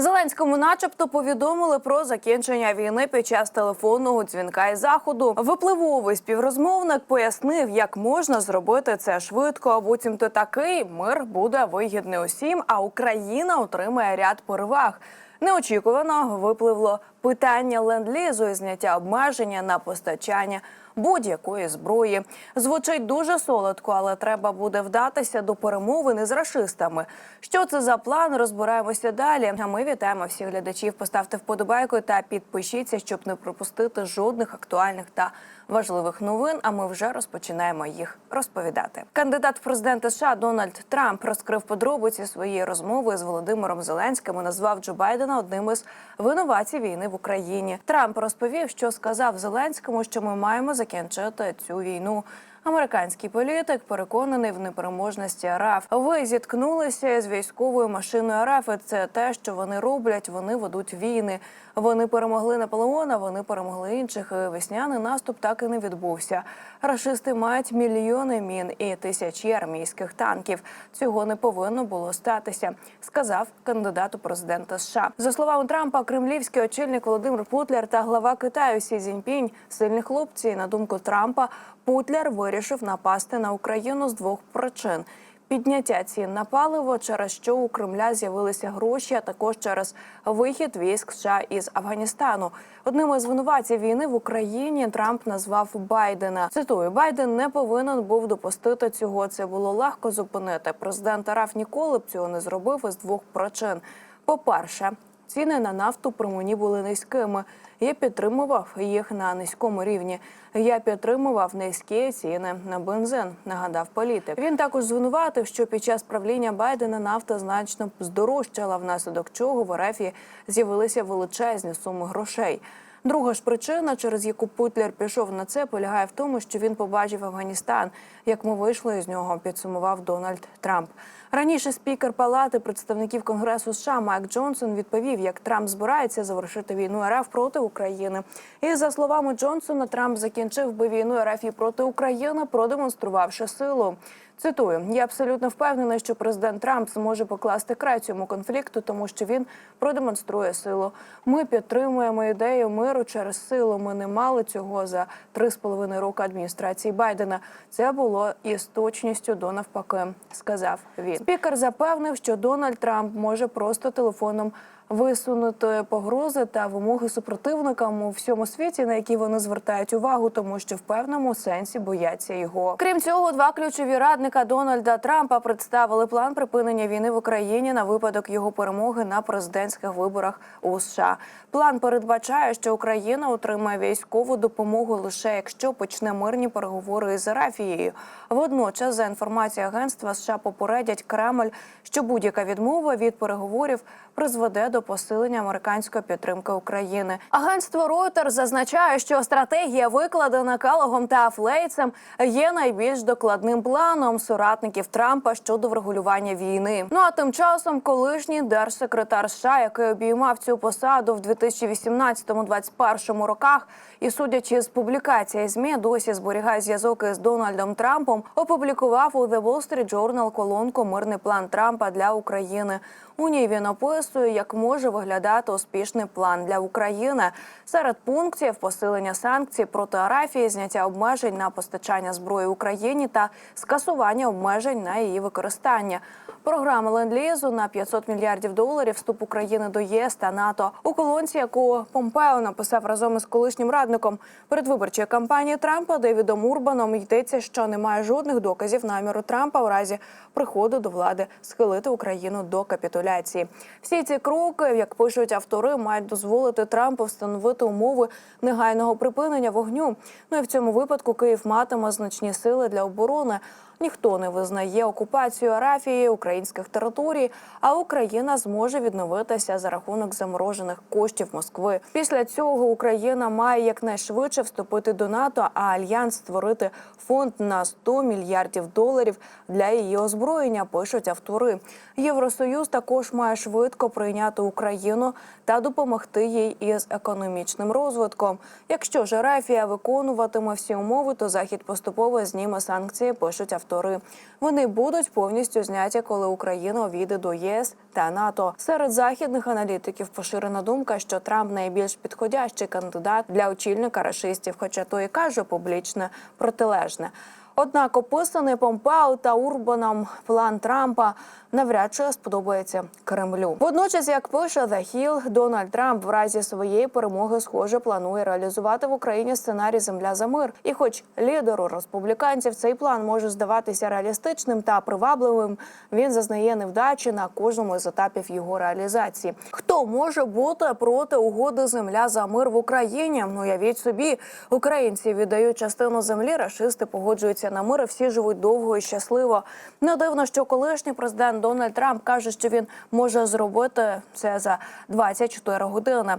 Зеленському, начебто, повідомили про закінчення війни під час телефонного дзвінка і заходу. Випливовий співрозмовник пояснив, як можна зробити це швидко. А буцімто такий мир буде вигідний усім, а Україна отримає ряд переваг. Неочікувано випливло питання ленд-лізу і зняття обмеження на постачання будь-якої зброї. Звучить дуже солодко, але треба буде вдатися до перемовин із рашистами. Що це за план? Розбираємося далі. А ми вітаємо всіх глядачів. Поставте вподобайку та підпишіться, щоб не пропустити жодних актуальних та важливих новин. А ми вже розпочинаємо їх розповідати. Кандидат в президенти США Дональд Трамп розкрив подробиці своєї розмови з Володимиром Зеленським і назвав Джо Байдена одним із винуватців війни в Україні. Трамп розповів, що сказав Зеленському, що ми маємо закінчити цю війну. Американський політик переконаний в непереможності РАФ. Ви зіткнулися з військовою машиною РАФ. і Це те, що вони роблять. Вони ведуть війни. Вони перемогли Наполеона. Вони перемогли інших. Весняний наступ так і не відбувся. Рашисти мають мільйони мін і тисячі армійських танків. Цього не повинно було статися, сказав кандидат у президента США. За словами Трампа, кремлівський очільник Володимир Путлер та глава Китаю Сі Цзіньпінь – сильні хлопці. І, На думку Трампа, Путлер вирішив напасти на Україну з двох причин. Підняття цін на паливо, через що у Кремля з'явилися гроші, а також через вихід військ США із Афганістану. Одним із звинуватців війни в Україні Трамп назвав Байдена. Цитую, Байден не повинен був допустити цього. Це було легко зупинити. Президент Раф ніколи б цього не зробив із двох причин. По-перше, ціни на нафту при мені були низькими. Я підтримував їх на низькому рівні. Я підтримував низькі ціни на бензин. Нагадав політик. Він також звинуватив, що під час правління Байдена нафта значно здорожчала, внаслідок чого в РФ з'явилися величезні суми грошей. Друга ж причина, через яку Путлер пішов на це, полягає в тому, що він побачив Афганістан, як ми вийшли із нього, підсумував Дональд Трамп. Раніше спікер Палати представників Конгресу США Майк Джонсон відповів, як Трамп збирається завершити війну РФ проти України. І за словами Джонсона, Трамп закінчив би війну РФ і проти України, продемонструвавши силу. Цитую: я абсолютно впевнений, що президент Трамп зможе покласти край цьому конфлікту, тому що він продемонструє силу. Ми підтримуємо ідею миру через силу. Ми не мали цього за три з половиною роки адміністрації Байдена. Це було із точністю до навпаки, сказав він. Спікер запевнив, що Дональд Трамп може просто телефоном висунути погрози та вимоги супротивникам у всьому світі, на які вони звертають увагу, тому що в певному сенсі бояться його. Крім цього, два ключові радника Дональда Трампа представили план припинення війни в Україні на випадок його перемоги на президентських виборах у США. План передбачає, що Україна отримає військову допомогу лише якщо почне мирні переговори із Арафією. Водночас, за інформацією агентства США попередять Кремль, що будь-яка відмова від переговорів призведе до посилення американської підтримки України. Агентство Reuters зазначає, що стратегія, викладена Калогом та Флейцем, є найбільш докладним планом соратників Трампа щодо врегулювання війни. Ну а тим часом, колишній держсекретар США, який обіймав цю посаду в 2018-2021 роках, і судячи з публікації ЗМІ, досі зберігає зв'язок із Дональдом Трампом, опублікував у The Wall Street Journal колонку Мирний план Трампа для України. У ній він описує, як може виглядати успішний план для України серед пунктів посилення санкцій проти Арафії, зняття обмежень на постачання зброї Україні та скасування обмежень на її використання. Програма ленд-лізу на 500 мільярдів доларів вступ України до ЄС та НАТО у колонці, яку Помпео написав разом із колишнім радником передвиборчої кампанії Трампа Девідом Урбаном. Йдеться, що немає жодних доказів наміру Трампа у разі приходу до влади схилити Україну до капітуляції. Всі ці кроки, як пишуть автори, мають дозволити Трампу встановити умови негайного припинення вогню. Ну і в цьому випадку Київ матиме значні сили для оборони. Ніхто не визнає окупацію Арафії українських територій, а Україна зможе відновитися за рахунок заморожених коштів Москви. Після цього Україна має якнайшвидше вступити до НАТО, а альянс створити фонд на 100 мільярдів доларів для її озброєння. Пишуть автори. Євросоюз також має швидко прийняти Україну та допомогти їй із економічним розвитком. Якщо ж Арафія виконуватиме всі умови, то захід поступово зніме санкції. Пишуть автори. Вони будуть повністю зняті, коли Україна увійде до єС та НАТО. Серед західних аналітиків поширена думка, що Трамп найбільш підходящий кандидат для очільника рашистів, хоча той і каже публічне протилежне. Однак описаний Помпео та Урбаном план Трампа навряд чи сподобається Кремлю. Водночас, як пише The Hill, Дональд Трамп в разі своєї перемоги, схоже, планує реалізувати в Україні сценарій Земля за мир. І, хоч лідеру республіканців цей план може здаватися реалістичним та привабливим, він зазнає невдачі на кожному з етапів його реалізації. Хто може бути проти угоди Земля за мир в Україні? Ну явіть собі, українці віддають частину землі, рашисти погоджуються на мир. і Всі живуть довго і щасливо. Не дивно, що колишній президент Дональд Трамп каже, що він може зробити це за 24 години.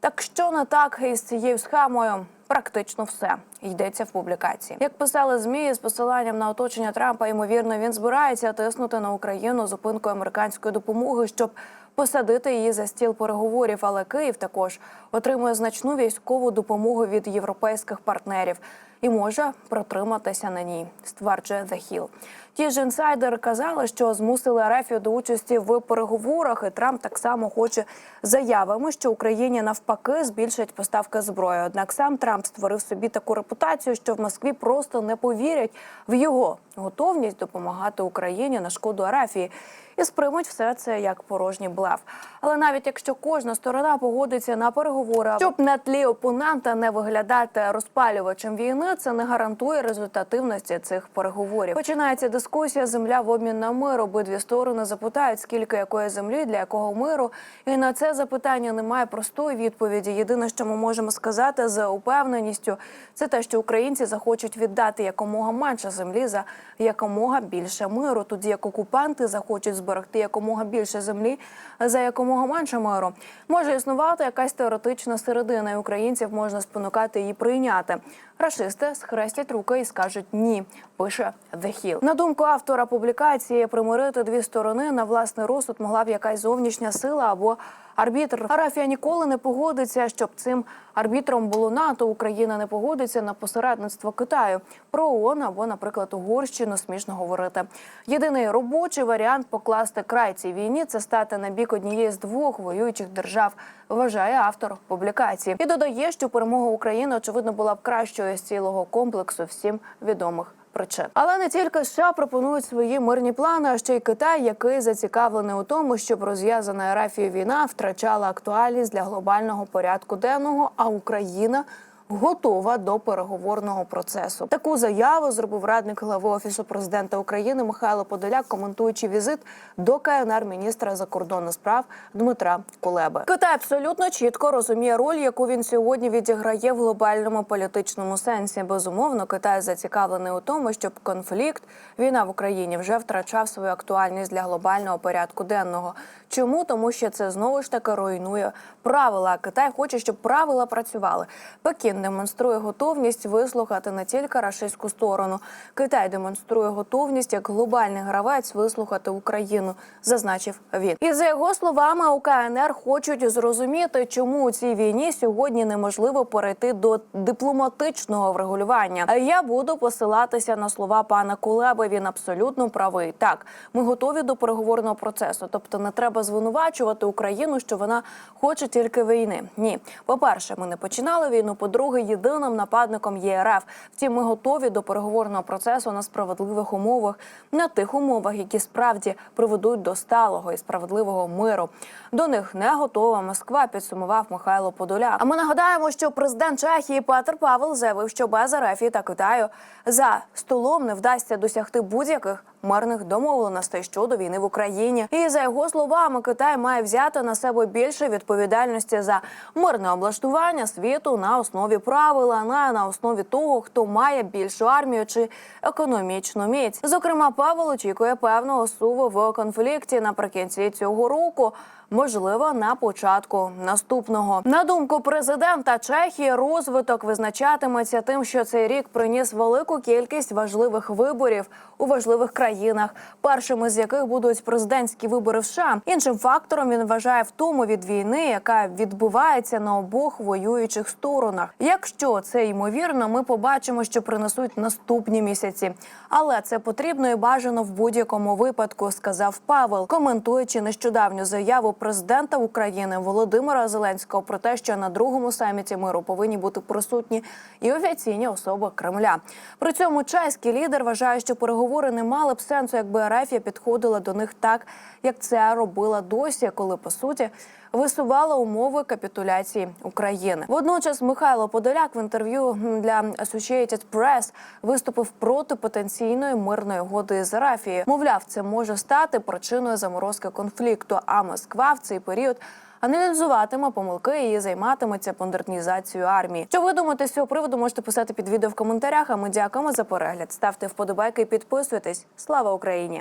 Так що не так із цією схемою? Практично все йдеться в публікації. Як писали змі з посиланням на оточення Трампа, ймовірно, він збирається тиснути на Україну зупинкою американської допомоги, щоб посадити її за стіл переговорів. Але Київ також отримує значну військову допомогу від європейських партнерів і може протриматися на ній, стверджує The Hill. Ті ж інсайдери казали, що змусили Арефію до участі в переговорах, і Трамп так само хоче заявами, що Україні навпаки збільшать поставки зброї. Однак сам Трамп створив собі таку репутацію, що в Москві просто не повірять в його готовність допомагати Україні на шкоду Арафії і сприймуть все це як порожній блеф. Але навіть якщо кожна сторона погодиться на переговори, щоб на тлі опонента не виглядати розпалювачем війни, це не гарантує результативності цих переговорів. Починається дискусія земля в обмін на мир. Обидві сторони запитають, скільки якої землі для якого миру. І на це запитання немає простої відповіді. Єдине, що ми можемо сказати з упевненістю, це те, що українці захочуть віддати якомога менше землі за якомога більше миру. Тоді як окупанти захочуть зберегти якомога більше землі за якомога менше миру. Може існувати якась теоретична середина, і українців можна спонукати її прийняти. Рашисти схрестять руки і скажуть ні. Пише The Hill. На думку автора публікації, примирити дві сторони на власний розсуд могла б якась зовнішня сила або арбітр. Арафія ніколи не погодиться, щоб цим арбітром було НАТО. Україна не погодиться на посередництво Китаю про ООН або, наприклад, Угорщину смішно говорити. Єдиний робочий варіант покласти край цій війні це стати на бік однієї з двох воюючих держав. Вважає автор публікації і додає, що перемога України очевидно була б кращою з цілого комплексу всім відомих причин. Але не тільки США пропонують свої мирні плани, а ще й Китай, який зацікавлений у тому, щоб розв'язана Арафією війна втрачала актуальність для глобального порядку денного, а Україна. Готова до переговорного процесу. Таку заяву зробив радник глави офісу президента України Михайло Подоляк, коментуючи візит до КНР міністра закордонних справ Дмитра Кулеби. Китай абсолютно чітко розуміє роль, яку він сьогодні відіграє в глобальному політичному сенсі. Безумовно, Китай зацікавлений у тому, щоб конфлікт війна в Україні вже втрачав свою актуальність для глобального порядку денного. Чому тому, що це знову ж таки руйнує правила. Китай хоче, щоб правила працювали. Пекін демонструє готовність вислухати не тільки рашистську сторону. Китай демонструє готовність як глобальний гравець вислухати Україну, зазначив він. І за його словами, у КНР хочуть зрозуміти, чому у цій війні сьогодні неможливо перейти до дипломатичного врегулювання. А я буду посилатися на слова пана Кулеби. Він абсолютно правий. Так, ми готові до переговорного процесу. Тобто, не треба звинувачувати Україну, що вона хоче тільки війни. Ні, по перше, ми не починали війну. По-друге, єдиним нападником є РФ. Втім, ми готові до переговорного процесу на справедливих умовах, на тих умовах, які справді приведуть до сталого і справедливого миру. До них не готова Москва. Підсумував Михайло Подоля. А ми нагадаємо, що президент Чехії Петр Павел заявив, що без РФ та Китаю за столом не вдасться досягти будь-яких мирних домовленостей щодо війни в Україні. І за його словами, Китай має взяти на себе більше відповідальності за мирне облаштування світу на основі правил, а не на основі того, хто має більшу армію чи економічну міць. Зокрема, Павел очікує певного суву в конфлікті наприкінці цього року. Можливо, на початку наступного на думку президента Чехії, розвиток визначатиметься тим, що цей рік приніс велику кількість важливих виборів у важливих країнах, першими з яких будуть президентські вибори в США. Іншим фактором він вважає втому від війни, яка відбувається на обох воюючих сторонах. Якщо це ймовірно, ми побачимо, що принесуть наступні місяці. Але це потрібно і бажано в будь-якому випадку, сказав Павел, коментуючи нещодавню заяву президента України Володимира Зеленського про те, що на другому саміті миру повинні бути присутні і офіційні особи Кремля. При цьому чеський лідер вважає, що переговори не мали б сенсу, якби Ерефія підходила до них так, як це робила досі, коли по суті висувала умови капітуляції України. Водночас Михайло Подоляк в інтерв'ю для Associated Press виступив проти потенційної мирної угоди з Арафією. Мовляв, це може стати причиною заморозки конфлікту. А Москва в цей період. Аналізуватиме помилки і займатиметься модернізацією армії. Що ви думаєте з цього приводу? Можете писати під відео в коментарях. А ми дякуємо за перегляд. Ставте вподобайки і підписуйтесь. Слава Україні!